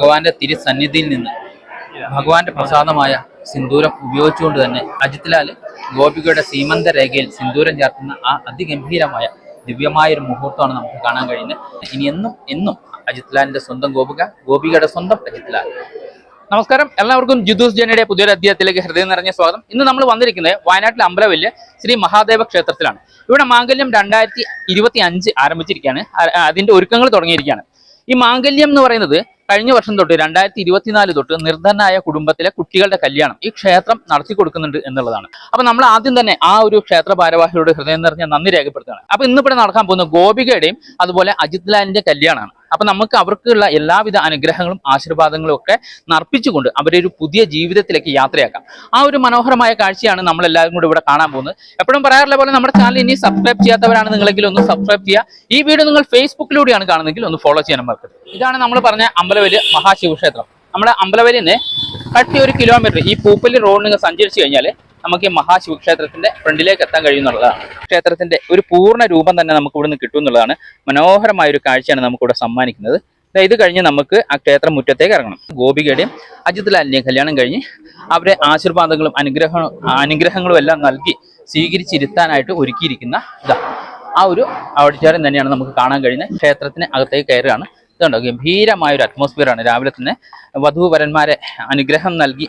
ഭഗവാന്റെ തിരുസന്നിധിയിൽ നിന്ന് ഭഗവാന്റെ പ്രസാദമായ സിന്ദൂരം ഉപയോഗിച്ചുകൊണ്ട് തന്നെ അജിത്ലാൽ ഗോപികയുടെ സീമന്ത രേഖയിൽ സിന്ദൂരം ചേർക്കുന്ന ആ അതിഗംഭീരമായ ദിവ്യമായ ഒരു മുഹൂർത്തമാണ് നമുക്ക് കാണാൻ കഴിയുന്നത്. ഇനി എന്നും എന്നും അജിത്ലാലിന്റെ സ്വന്തം ഗോപിക ഗോപികയുടെ സ്വന്തം അജിത്ലാൽ. നമസ്കാരം. എല്ലാവർക്കും ജിദൂസ് ജനയുടെ പുതിയൊരു അധ്യായത്തിലേക്ക് ഹൃദയം നിറഞ്ഞ സ്വാഗതം. ഇന്ന് നമ്മൾ വന്നിരിക്കുന്നത് വയനാട്ടിലെ അമ്പലവിൽ ശ്രീ മഹാദേവ ക്ഷേത്രത്തിലാണ്. ഇവിടെ മാംഗല്യം രണ്ടായിരത്തി ഇരുപത്തി അഞ്ച് ആരംഭിച്ചിരിക്കുകയാണ്. അതിന്റെ ഒരുക്കങ്ങൾ തുടങ്ങിയിരിക്കുകയാണ്. ഈ മാംഗല്യം എന്ന് പറയുന്നത് കഴിഞ്ഞ വർഷം തൊട്ട് രണ്ടായിരത്തി ഇരുപത്തിനാല് തൊട്ട് നിർധനായ കുടുംബത്തിലെ കുട്ടികളുടെ കല്യാണം ഈ ക്ഷേത്രം നടത്തി കൊടുക്കുന്നുണ്ട് എന്നുള്ളതാണ്. അപ്പൊ നമ്മൾ ആദ്യം തന്നെ ആ ഒരു ക്ഷേത്ര ഭാരവാഹിയോട് ഹൃദയം നിറഞ്ഞ നന്ദി രേഖപ്പെടുത്തുകയാണ്. അപ്പൊ ഇന്നിവിടെ നടക്കാൻ പോകുന്ന ഗോപികയുടെയും അതുപോലെ അജിത് ലാലിന്റെ കല്യാണമാണ്. അപ്പൊ നമുക്ക് അവർക്കുള്ള എല്ലാവിധ അനുഗ്രഹങ്ങളും ആശീർവാദങ്ങളും ഒക്കെ നർപ്പിച്ചുകൊണ്ട് അവരെ ഒരു പുതിയ ജീവിതത്തിലേക്ക് യാത്രയാക്കാം. ആ ഒരു മനോഹരമായ കാഴ്ചയാണ് നമ്മൾ എല്ലാവരും കൂടി ഇവിടെ കാണാൻ പോകുന്നത്. എപ്പോഴും പറയാറുള്ള പോലെ നമ്മുടെ ചാനൽ ഇനി സബ്സ്ക്രൈബ് ചെയ്യാത്തവരാണ് നിങ്ങളെങ്കിൽ ഒന്ന് സബ്സ്ക്രൈബ് ചെയ്യുക. ഈ വീഡിയോ നിങ്ങൾ ഫേസ്ബുക്കിലൂടെയാണ് കാണുന്നതെങ്കിൽ ഒന്ന് ഫോളോ ചെയ്യാൻ മറക്കരുത്. ഇതാണ് നമ്മൾ പറഞ്ഞ അമ്പലവൽ മഹാശിവക്ഷേത്രം. നമ്മുടെ അമ്പലവലിന്ന് കട്ടി ഒരു കിലോമീറ്റർ ഈ പൂപ്പലി റോഡ് നിങ്ങൾ സഞ്ചരിച്ചു കഴിഞ്ഞാൽ നമുക്ക് ഈ മഹാശിവക്ഷേത്രത്തിന്റെ ഫ്രണ്ടിലേക്ക് എത്താൻ കഴിയുന്നുള്ളതാണ്. ക്ഷേത്രത്തിന്റെ ഒരു പൂർണ രൂപം തന്നെ നമുക്ക് ഇവിടുന്ന് കിട്ടും എന്നുള്ളതാണ് മനോഹരമായ ഒരു കാഴ്ചയാണ് നമുക്കിവിടെ സമ്മാനിക്കുന്നത്. ഇത് കഴിഞ്ഞ് നമുക്ക് ആ ക്ഷേത്ര മുറ്റത്തേക്ക് ഇറങ്ങണം. ഗോപികയുടെയും അജിത് കല്യാണം കഴിഞ്ഞ് അവരെ ആശീർവാദങ്ങളും അനുഗ്രഹ അനുഗ്രഹങ്ങളും എല്ലാം നൽകി സ്വീകരിച്ചിരുത്താനായിട്ട് ഒരുക്കിയിരിക്കുന്ന ഇതാ ആ ഒരു ഓഡിറ്റോറിയം തന്നെയാണ് നമുക്ക് കാണാൻ കഴിയുന്നത്. ക്ഷേത്രത്തിന് അകത്തേക്ക് കയറുകയാണ്. ഇതുണ്ടോ ഗംഭീരമായ ഒരു അറ്റ്മോസ്ഫിയറാണ് രാവിലെ തന്നെ വധുവരന്മാരെ അനുഗ്രഹം നൽകി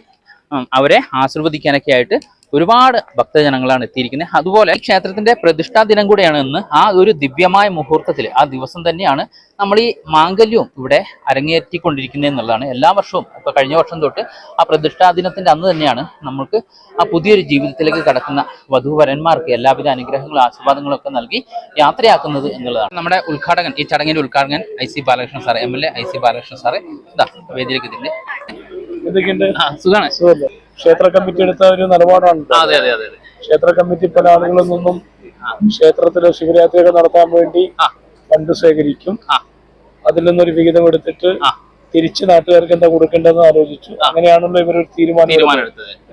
അവരെ ആശീർവദിക്കാനൊക്കെ ആയിട്ട് ഒരുപാട് ഭക്തജനങ്ങളാണ് എത്തിയിരിക്കുന്നത്. അതുപോലെ ക്ഷേത്രത്തിന്റെ പ്രതിഷ്ഠാ ദിനം കൂടെയാണ് ഇന്ന്. ആ ഒരു ദിവ്യമായ മുഹൂർത്തത്തിൽ ആ ദിവസം തന്നെയാണ് നമ്മൾ ഈ മാംഗല്യവും ഇവിടെ അരങ്ങേറ്റിക്കൊണ്ടിരിക്കുന്നത് എന്നുള്ളതാണ്. എല്ലാ വർഷവും ഇപ്പൊ കഴിഞ്ഞ വർഷം തൊട്ട് ആ പ്രതിഷ്ഠാ ദിനത്തിന്റെ അന്ന് തന്നെയാണ് നമുക്ക് ആ പുതിയൊരു ജീവിതത്തിലേക്ക് കടക്കുന്ന വധുവരന്മാർക്ക് എല്ലാവിധ അനുഗ്രഹങ്ങളും ആശീർവാദങ്ങളും ഒക്കെ നൽകി യാത്രയാക്കുന്നത് എന്നുള്ളതാണ്. നമ്മുടെ ഉദ്ഘാടകൻ ഈ ചടങ്ങിന്റെ ഉദ്ഘാടകൻ I C Balakrishnan sir M L A I C Balakrishnan sir ഇതാ വേദിയിലേക്ക് സുഖല്ലേ ക്ഷേത്ര കമ്മിറ്റി എടുത്ത ഒരു നിലപാടാണ് അതെ അതെ അതെ ക്ഷേത്ര കമ്മിറ്റി പല ആളുകളിൽ നിന്നും ക്ഷേത്രത്തിലെ ശിവരാത്രിയൊക്കെ നടത്താൻ വേണ്ടി. ഫണ്ട് ശേഖരിക്കും. അതിൽ നിന്നൊരു വിഹിതം എടുത്തിട്ട്. തിരിച്ച് നാട്ടുകാർക്ക് എന്താ കൊടുക്കേണ്ടതെന്ന് ആലോചിച്ചു. അങ്ങനെയാണല്ലോ ഇവരൊരു തീരുമാനം തീരുമാനം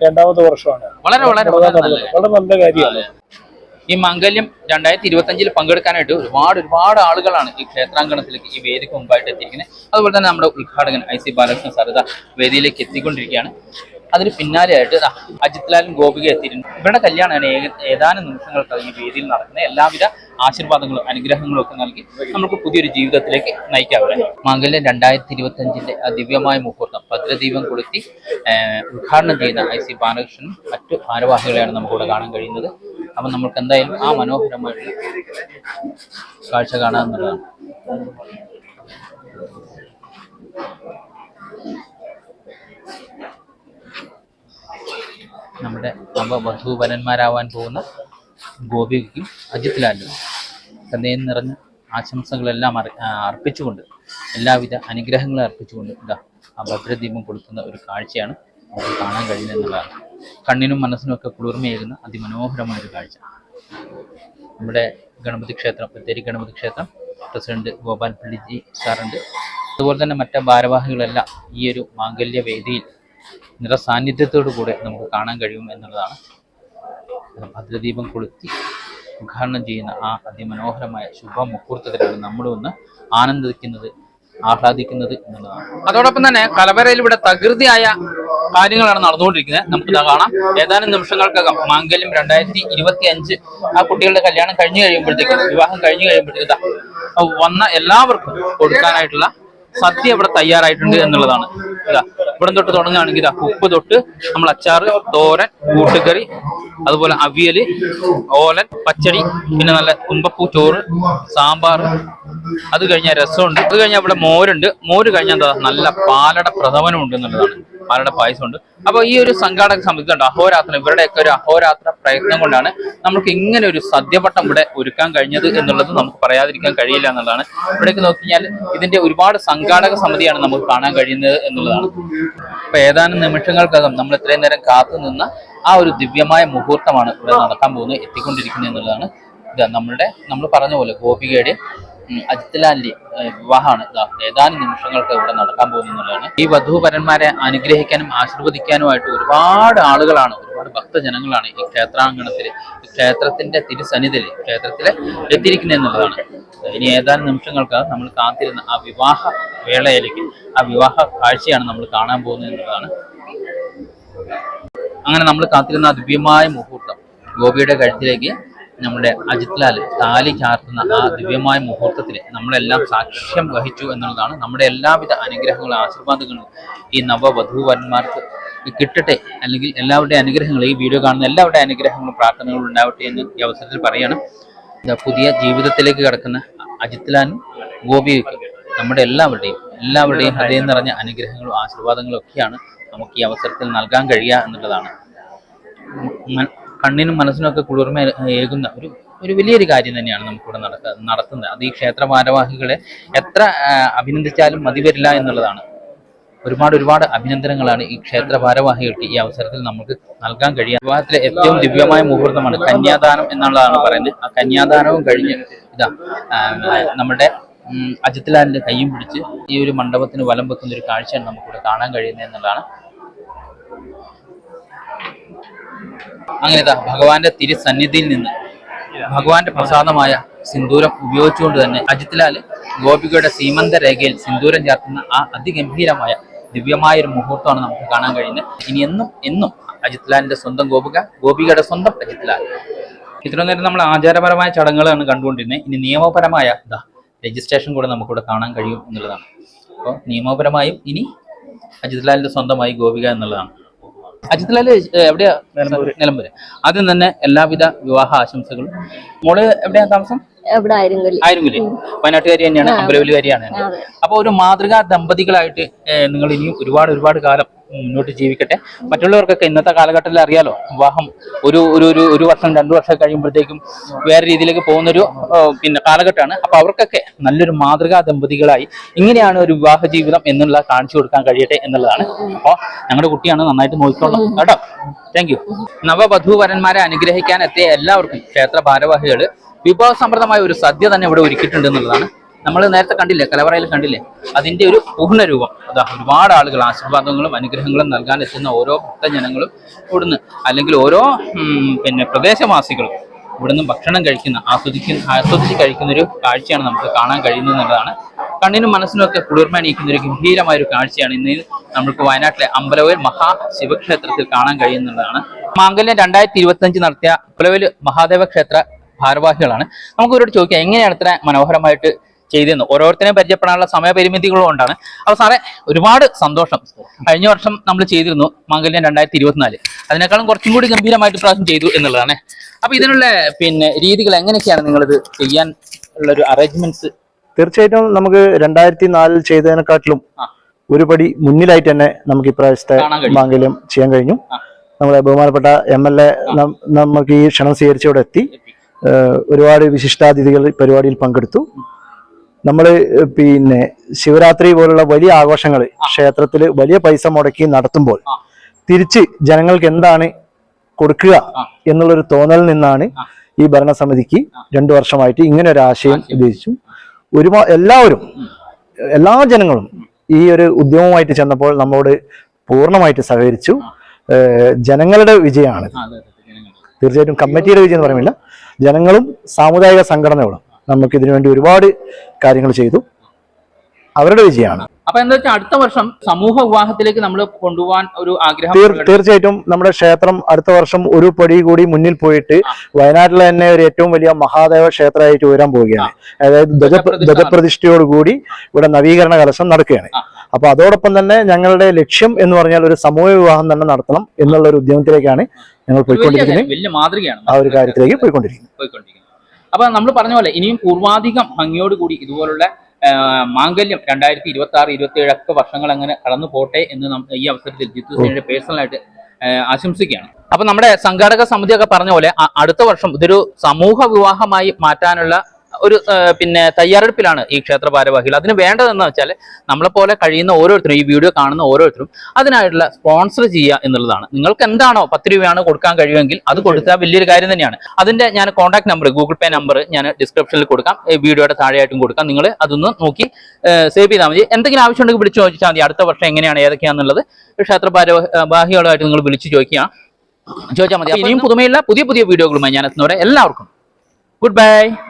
രണ്ടാമത്തെ വർഷമാണ്. വളരെ വളരെ വളരെ നല്ല- കാര്യമാണ്. ഈ മംഗല്യം രണ്ടായിരത്തി ഇരുപത്തി അഞ്ചിൽ പങ്കെടുക്കാനായിട്ട് ഒരുപാട് ഒരുപാട് ആളുകളാണ് ഈ ക്ഷേത്രാങ്കണത്തിലേക്ക് ഈ വേദിക്ക് മുമ്പായിട്ട് എത്തിയിരിക്കുന്നത്. അതുപോലെ തന്നെ നമ്മുടെ ഉദ്ഘാടകൻ ഐ സി ബാലകൃഷ്ണൻ സാർ വേദിയിലേക്ക് എത്തിക്കൊണ്ടിരിക്കുകയാണ്. അതിന് പിന്നാലെയായിട്ട് അജിത്ലാലും അജിത് ലാലും ഗോപിക എത്തിയിട്ടുണ്ട്. ഇവരുടെ കല്യാണമാണ് ഏതാനും നിമിഷങ്ങൾക്ക് ഈ വേദിയിൽ നടക്കുന്നത്. എല്ലാവിധ ആശീർവാദങ്ങളും അനുഗ്രഹങ്ങളും ഒക്കെ നൽകി നമുക്ക് പുതിയൊരു ജീവിതത്തിലേക്ക് നയിക്കാവരെ മാംഗല്യം രണ്ടായിരത്തി ഇരുപത്തി അഞ്ചിന്റെ ദിവ്യമായ മുഹൂർത്തം ഭദ്രദീപം കൊളുത്തി ഉദ്ഘാടനം ചെയ്യുന്ന ഐ സി ബാലകൃഷ്ണനും മറ്റു ഭാരവാഹികളെയാണ് നമുക്കിവിടെ കാണാൻ കഴിയുന്നത്. അപ്പം നമ്മൾക്ക് എന്തായാലും ആ മനോഹരമായിട്ടുള്ള കാഴ്ച കാണാമെന്നുള്ളതാണ് നമ്മുടെ നവ വധൂവരന്മാരാവാൻ പോകുന്ന ഗോപികയ്ക്കും അജിത് ലാലിനും ഹൃദയം നിറഞ്ഞ ആശംസകളെല്ലാം അർപ്പിച്ചുകൊണ്ട് എല്ലാവിധ അനുഗ്രഹങ്ങളും അർപ്പിച്ചുകൊണ്ട് ഇതാ ആ ഭദ്രദീപം കൊളുത്തുന്ന ഒരു കാഴ്ചയാണ് നമുക്ക് കാണാൻ കഴിയുന്നത് എന്നുള്ളതാണ്. കണ്ണിനും മനസ്സിനും ഒക്കെ കുളിർമയേകുന്ന അതിമനോഹരമായ ഒരു കാഴ്ച. നമ്മുടെ ഗണപതി ക്ഷേത്രം ബത്തേരി ഗണപതി ക്ഷേത്രം പ്രസിഡന്റ് ഗോപാൽ പള്ളിജി സാറുണ്ട്. അതുപോലെ തന്നെ മറ്റ് ഭാരവാഹികളെല്ലാം ഈ ഒരു മാംഗല്യ വേദിയിൽ നിറസാന്നിധ്യത്തോടു കൂടെ നമുക്ക് കാണാൻ കഴിയും എന്നുള്ളതാണ്. ഭദ്രദീപം കൊളുത്തി ഉദ്ഘാടനം ചെയ്യുന്ന ആ അതിമനോഹരമായ ശുഭമുഹൂർത്തത്തിലാണ് നമ്മൾ ഒന്ന് ആനന്ദിക്കുന്നത് ആഹ്ലാദിക്കുന്നത് എന്നുള്ളതാണ്. അതോടൊപ്പം തന്നെ കലവരയിൽ ഇവിടെ തകൃതിയായ കാര്യങ്ങളാണ് നടന്നുകൊണ്ടിരിക്കുന്നത്. നമുക്ക് ഇതാ കാണാം. ഏതാനും നിമിഷങ്ങൾക്കകം മാംഗല്യം രണ്ടായിരത്തി ഇരുപത്തി അഞ്ച് ആ കുട്ടികളുടെ കല്യാണം കഴിഞ്ഞു കഴിയുമ്പോഴത്തേക്കും വിവാഹം കഴിഞ്ഞു കഴിയുമ്പോഴത്തേക്കും വന്ന എല്ലാവർക്കും കൊടുക്കാനായിട്ടുള്ള സദ്യ ഇവിടെ തയ്യാറായിട്ടുണ്ട് എന്നുള്ളതാണ്. ഇതാ ഇവിടെ തൊട്ട് തുടങ്ങുകയാണെങ്കിൽ ഇതാ ഉപ്പ് തൊട്ട് നമ്മൾ അച്ചാർ തോരൻ കൂട്ടുകറി അതുപോലെ അവിയൽ ഓലൻ പച്ചടി പിന്നെ നല്ല കുമ്പപ്പൂ ചോറ് സാമ്പാർ അത് കഴിഞ്ഞാൽ രസമുണ്ട്. അത് കഴിഞ്ഞാൽ ഇവിടെ മോരുണ്ട്. മോര് കഴിഞ്ഞാൽ എന്താ? നല്ല പാലട പ്രഥമനം ഉണ്ട് എന്നുള്ളതാണ്. പാലട പായസം ഉണ്ട് അപ്പൊ ഈ ഒരു സംഘാടക സമിതി ഉണ്ട് അഹോരാത്രം ഇവരുടെയൊക്കെ ഒരു അഹോരാത്ര പ്രയത്നം കൊണ്ടാണ് നമുക്ക് ഇങ്ങനെ ഒരു സദ്യപട്ടം ഇവിടെ ഒരുക്കാൻ കഴിഞ്ഞത് എന്നുള്ളത് നമുക്ക് പറയാതിരിക്കാൻ കഴിയില്ല എന്നുള്ളതാണ്. ഇവിടേക്ക് നോക്കിയാൽ ഇതിന്റെ ഒരുപാട് സംഘാടക സമിതിയാണ് നമുക്ക് കാണാൻ കഴിയുന്നത് എന്നുള്ളതാണ്. അപ്പൊ ഏതാനും നിമിഷങ്ങൾക്കകം നമ്മൾ ഇത്രയും നേരം കാത്തു നിന്ന ആ ഒരു ദിവ്യമായ മുഹൂർത്തമാണ് ഇവിടെ നടക്കാൻ പോകുന്നത് എത്തിക്കൊണ്ടിരിക്കുന്നത് എന്നുള്ളതാണ്. ഇത് നമ്മളുടെ നമ്മൾ പറഞ്ഞ പോലെ ഗോപികയുടെ ഉം, അജിത് ലാലിന്റെ ഏഹ്, വിവാഹമാണ് ഏതാനും നിമിഷങ്ങൾക്ക് ഇവിടെ നടക്കാൻ പോകുന്നതാണ് ഈ വധൂവരന്മാരെ അനുഗ്രഹിക്കാനും ആശീർവദിക്കാനുമായിട്ട് ഒരുപാട് ആളുകളാണ് ഒരുപാട് ഒരുപാട് ഭക്തജനങ്ങളാണ് ഈ ക്ഷേത്രാങ്കണത്തിൽ ക്ഷേത്രത്തിന്റെ തിരുസന്നിധിയിൽ ക്ഷേത്രത്തിൽ എത്തിയിരിക്കുന്നത് എന്നുള്ളതാണ് ഇനി ഏതാനും നിമിഷങ്ങൾക്ക് നമ്മൾ കാത്തിരുന്ന ആ വിവാഹ വേളയിലേക്ക് ആ വിവാഹ കാഴ്ചയാണ് നമ്മൾ കാണാൻ പോകുന്നത് എന്നുള്ളതാണ് അങ്ങനെ നമ്മൾ കാത്തിരുന്ന ആ ദിവ്യമായ മുഹൂർത്തം ഗോപിയുടെ കഴുത്തിലേക്ക് നമ്മുടെ അജിത് ലാൽ താലി ചാർത്തുന്ന ആ ദിവ്യമായ മുഹൂർത്തത്തിൽ നമ്മളെല്ലാം സാക്ഷ്യം വഹിച്ചു എന്നുള്ളതാണ് നമ്മുടെ എല്ലാവിധ അനുഗ്രഹങ്ങളും ആശീർവാദങ്ങളും ഈ നവവധൂവന്മാർക്ക് കിട്ടട്ടെ. അല്ലെങ്കിൽ എല്ലാവരുടെയും അനുഗ്രഹങ്ങൾ ഈ വീഡിയോ കാണുന്ന എല്ലാവരുടെയും അനുഗ്രഹങ്ങളും പ്രാർത്ഥനകളും ഉണ്ടാവട്ടെ എന്ന് ഈ അവസരത്തിൽ പറയാണ്. പുതിയ ജീവിതത്തിലേക്ക് കിടക്കുന്ന അജിത് ലാലും ഗോപിയൊക്കെ നമ്മുടെ എല്ലാവരുടെയും എല്ലാവരുടെയും ഹൃദയം നിറഞ്ഞ അനുഗ്രഹങ്ങളും ആശീർവാദങ്ങളും ഒക്കെയാണ് നമുക്ക് ഈ അവസരത്തിൽ നൽകാൻ കഴിയുക എന്നുള്ളതാണ്. കണ്ണിനും മനസ്സിനൊക്കെ കുളിർമ ഏകുന്ന ഒരു ഒരു വലിയൊരു കാര്യം തന്നെയാണ് നമുക്കിവിടെ നടക്ക നടത്തുന്നത്. അത് ഈ ക്ഷേത്ര ഭാരവാഹികളെ എത്ര അഭിനന്ദിച്ചാലും മതി വരില്ല എന്നുള്ളതാണ്. ഒരുപാട് ഒരുപാട് അഭിനന്ദനങ്ങളാണ് ഈ ക്ഷേത്ര ഭാരവാഹികൾക്ക് ഈ അവസരത്തിൽ നമുക്ക് നൽകാൻ കഴിയുക. വിവാഹത്തിലെ ഏറ്റവും ദിവ്യമായ മുഹൂർത്തമാണ് കന്യാദാനം എന്നുള്ളതാണ് പറയുന്നത്. ആ കന്യാദാനവും കഴിഞ്ഞ് ഇതാ നമ്മുടെ അജിത്ലാലിന്റെ അജിത് ലാലിന്റെ കൈയും പിടിച്ച് ഈ ഒരു മണ്ഡപത്തിന് വലം വെക്കുന്ന ഒരു കാഴ്ചയാണ് നമുക്കിവിടെ കാണാൻ കഴിയുന്നത് എന്നുള്ളതാണ്. അങ്ങനെ ഭഗവാന്റെ തിരുസന്നിധിയിൽ നിന്ന് ഭഗവാന്റെ പ്രസാദമായ സിന്ദൂരം ഉപയോഗിച്ചുകൊണ്ട് തന്നെ അജിത്ലാൽ ഗോപികയുടെ സീമന്ത രേഖയിൽ സിന്ദൂരം ചേർക്കുന്ന ആ അതിഗംഭീരമായ ദിവ്യമായ ഒരു മുഹൂർത്തമാണ് നമുക്ക് കാണാൻ കഴിയുന്നത്. ഇനി എന്നും എന്നും അജിത്ലാലിന്റെ സ്വന്തം ഗോപിക ഗോപികയുടെ സ്വന്തം അജിത്ലാൽ. ഇത്രയും നേരം നമ്മൾ ആചാരപരമായ ചടങ്ങുകളാണ് കണ്ടുകൊണ്ടിരുന്നത്. ഇനി നിയമപരമായ ഇതാ രജിസ്ട്രേഷൻ കൂടെ നമുക്കിവിടെ കാണാൻ കഴിയും എന്നുള്ളതാണ്. അപ്പോൾ നിയമപരമായും ഇനി അജിത്ലാലിന്റെ സ്വന്തമായി ഗോപിക എന്നുള്ളതാണ്. അജിത് ലാൽ എവിടെയാ? നിലമ്പൂര്. ആദ്യം തന്നെ എല്ലാവിധ വിവാഹ ആശംസകളും. മോൾ എവിടെയാ താമസം? ആയിരുന്നില്ലേ വയനാട്ടുകാരി തന്നെയാണ് അമ്പലവലുകാരിയാണ് അപ്പൊ ഒരു മാതൃകാ ദമ്പതികളായിട്ട് നിങ്ങൾ ഇനിയും ഒരുപാട് ഒരുപാട് കാലം മുന്നോട്ട് ജീവിക്കട്ടെ. മറ്റുള്ളവർക്കൊക്കെ ഇന്നത്തെ കാലഘട്ടത്തിൽ അറിയാലോ വിവാഹം ഒരു ഒരു ഒരു ഒരു വർഷം രണ്ടു വർഷം കഴിയുമ്പോഴത്തേക്കും വേറെ രീതിയിലേക്ക് പോകുന്നൊരു പിന്നെ കാലഘട്ടമാണ്. അപ്പൊ അവർക്കൊക്കെ നല്ലൊരു മാതൃകാ ദമ്പതികളായി ഇങ്ങനെയാണ് ഒരു വിവാഹ ജീവിതം എന്നുള്ള കാണിച്ചു കൊടുക്കാൻ കഴിയട്ടെ എന്നുള്ളതാണ്. അപ്പൊ ഞങ്ങളുടെ കുട്ടിയാണ് നന്നായിട്ട് നോക്കിക്കോളാം കേട്ടോ? താങ്ക് യു നവവധൂവരന്മാരെ അനുഗ്രഹിക്കാൻ എത്തിയ എല്ലാവർക്കും ക്ഷേത്ര ഭാരവാഹികൾ വിഭവസമൃദ്ധമായ ഒരു സദ്യ തന്നെ ഇവിടെ ഒരുക്കിയിട്ടുണ്ട് എന്നുള്ളതാണ്. നമ്മൾ നേരത്തെ കണ്ടില്ലേ കലവറയിൽ കണ്ടില്ലേ? അതിന്റെ ഒരു പൂർണരൂപം. അതാ ഒരുപാട് ആളുകൾ ആശീർവാദങ്ങളും അനുഗ്രഹങ്ങളും നൽകാൻ എത്തുന്ന ഓരോ ഭക്തജനങ്ങളും ഇവിടുന്ന് അല്ലെങ്കിൽ ഓരോ പിന്നെ പ്രദേശവാസികളും ഇവിടുന്ന് ഭക്ഷണം കഴിക്കുന്ന ആസ്വദിക്കുന്ന ആസ്വദിച്ച് കഴിക്കുന്ന ഒരു കാഴ്ചയാണ് നമുക്ക് കാണാൻ കഴിയുന്നത് എന്നുള്ളതാണ്. കണ്ണിനും മനസ്സിനും ഒക്കെ കുളിർമ ഒരു ഗംഭീരമായ ഒരു കാഴ്ചയാണ് ഇന്ന് നമുക്ക് വയനാട്ടിലെ അമ്പലവയൽ മഹാ ശിവക്ഷേത്രത്തിൽ കാണാൻ കഴിയുന്നതാണ്. മാംഗല്യം രണ്ടായിരത്തി ഇരുപത്തി നടത്തിയ അമ്പലവയൽ മഹാദേവ ക്ഷേത്ര ഭാരവാഹികളാണ്. നമുക്ക് ഇവരോട് ചോദിക്കാം എങ്ങനെയാണ് ഇത്ര മനോഹരമായിട്ട് ചെയ്തെന്ന്. ഓരോരുത്തരെയും പരിചയപ്പെടാനുള്ള സമയപരിമിതികളും കൊണ്ടാണ്. അപ്പൊ സാറേ ഒരുപാട് സന്തോഷം. കഴിഞ്ഞ വർഷം നമ്മൾ ചെയ്തിരുന്നു മംഗല്യം രണ്ടായിരത്തി ഇരുപത്തിനാല് അതിനേക്കാളും കുറച്ചും കൂടി ഗംഭീരമായിട്ട് പ്രാവശ്യം ചെയ്തു എന്നുള്ളതാണ്. അപ്പൊ ഇതിനുള്ള പിന്നെ രീതികൾ എങ്ങനെയൊക്കെയാണ് നിങ്ങളിത് ചെയ്യാൻ ഉള്ള ഒരു അറേഞ്ച്മെന്റ്സ് തീർച്ചയായിട്ടും നമുക്ക് രണ്ടായിരത്തി നാലിൽ ചെയ്തതിനെക്കാട്ടിലും ഒരുപടി ഒരു പടി മുന്നിലായിട്ട് തന്നെ നമുക്ക് ഇപ്രാവശ്യത്തെ മംഗല്യം ചെയ്യാൻ കഴിഞ്ഞു. നമ്മളെ നമ്മുടെ ബഹുമാനപ്പെട്ട എം എൽ എ നമുക്ക് ഈ ക്ഷണം സ്വീകരിച്ചവിടെ എത്തി. ഒരുപാട് വിശിഷ്ടാതിഥികൾ പരിപാടിയിൽ പങ്കെടുത്തു. നമ്മൾ പിന്നെ ശിവരാത്രി പോലുള്ള വലിയ ആഘോഷങ്ങൾ ക്ഷേത്രത്തിൽ വലിയ പൈസ മുടക്കി നടത്തുമ്പോൾ. തിരിച്ച് ജനങ്ങൾക്ക് എന്താണ് കൊടുക്കുക. എന്നുള്ളൊരു തോന്നലിൽ നിന്നാണ് ഈ ഭരണസമിതിക്ക് രണ്ടു വർഷമായിട്ട് ഇങ്ങനെ ഒരു ആശയം. ഉദ്ദേശിച്ചു. ഒരുപാ എല്ലാവരും എല്ലാ ജനങ്ങളും ഈ ഒരു ഉദ്യമവുമായിട്ട് ചെന്നപ്പോൾ നമ്മോട് പൂർണമായിട്ട് സഹകരിച്ചു. ജനങ്ങളുടെ വിജയമാണ്. തീർച്ചയായിട്ടും കമ്മിറ്റിയുടെ വിജയം എന്ന് പറയുന്നില്ല. ജനങ്ങളും സാമുദായിക സംഘടനകളും നമുക്ക് ഇതിനു വേണ്ടി ഒരുപാട് കാര്യങ്ങൾ ചെയ്തു. അവരുടെ വിജയമാണ്. അപ്പൊ എന്താ വെച്ചാൽ അടുത്ത വർഷം സമൂഹ വിവാഹത്തിലേക്ക് നമ്മൾ കൊണ്ടുപോകാൻ ഒരു ആഗ്രഹം തീർ- തീർച്ചയായിട്ടും നമ്മുടെ ക്ഷേത്രം അടുത്ത വർഷം ഒരു പടി കൂടി മുന്നിൽ പോയിട്ട് വയനാട്ടിലെ തന്നെ ഒരു ഏറ്റവും വലിയ മഹാദേവ ക്ഷേത്രമായിട്ട് ഉയരാൻ പോവുകയാണ്. അതായത് ധ്വജ ധ്വജപ്രതിഷ്ഠ ധ്വജപ്രതിഷ്ഠയോടുകൂടി ഇവിടെ നവീകരണ കലശം നടക്കുകയാണ്. അപ്പൊ അതോടൊപ്പം തന്നെ ഞങ്ങളുടെ ലക്ഷ്യം എന്ന് പറഞ്ഞാൽ ഒരു സമൂഹ വിവാഹം തന്നെ നടത്തണം എന്നുള്ള ഒരു ഉദ്യമത്തിലേക്കാണ് ഞങ്ങൾ പോയിക്കൊണ്ടിരിക്കുന്നത്. ആ ഒരു കാര്യത്തിലേക്ക് പോയിക്കൊണ്ടിരിക്കുന്നത്. അപ്പൊ നമ്മൾ പറഞ്ഞ പോലെ ഇനിയും പൂർവാധികം ഭംഗിയോടുകൂടി ഇതുപോലുള്ള മാംഗല്യം രണ്ടായിരത്തി ഇരുപത്തി ആറ് ഇരുപത്തി ഏഴ് ഒക്കെ വർഷങ്ങൾ അങ്ങനെ കടന്നു പോട്ടെ എന്ന് ഈ അവസരത്തിൽ ജിത്തു സേനയുടെ പേഴ്സണലായിട്ട് ആശംസിക്കുകയാണ്. അപ്പൊ നമ്മുടെ സംഘാടക സമിതിയൊക്കെ പറഞ്ഞ പോലെ അടുത്ത വർഷം ഇതൊരു സമൂഹ വിവാഹമായി മാറ്റാനുള്ള ഒരു പിന്നെ തയ്യാറെടുപ്പിലാണ് ഈ ക്ഷേത്ര ഭാരവാഹികൾ. അതിന് വേണ്ടതെന്ന് വെച്ചാൽ നമ്മളെ പോലെ കഴിയുന്ന ഓരോരുത്തരും ഈ വീഡിയോ കാണുന്ന ഓരോരുത്തരും അതിനായിട്ടുള്ള സ്പോൺസർ ചെയ്യുക എന്നുള്ളതാണ്. നിങ്ങൾക്ക് എന്താണോ പത്ത് രൂപയാണ് കൊടുക്കാൻ കഴിയുമെങ്കിൽ അത് കൊടുത്താൽ വലിയൊരു കാര്യം തന്നെയാണ്. അതിന്റെ ഞാൻ contact number Google Pay number ഞാൻ ഡിസ്ക്രിപ്ഷനിൽ കൊടുക്കാം. ഈ വീഡിയോയുടെ താഴെയായിട്ടും കൊടുക്കാം. നിങ്ങൾ അതൊന്ന് നോക്കി സേവ് ചെയ്താൽ മതി. എന്തെങ്കിലും ആവശ്യം ഉണ്ടെങ്കിൽ വിളിച്ചു ചോദിച്ചാൽ മതി. അടുത്ത വർഷം എങ്ങനെയാണ് ഏതൊക്കെയാണെന്നുള്ളത് ക്ഷേത്ര ഭാരവാഹികളുമായിട്ട് നിങ്ങൾ വിളിച്ചു ചോദിക്കുക. ചോദിച്ചാൽ മതി. ഇനിയും പുതുമയുള്ള പുതിയ പുതിയ വീഡിയോകളുമായി ഞാൻ എത്തുന്നവരെ എല്ലാവർക്കും. Good bye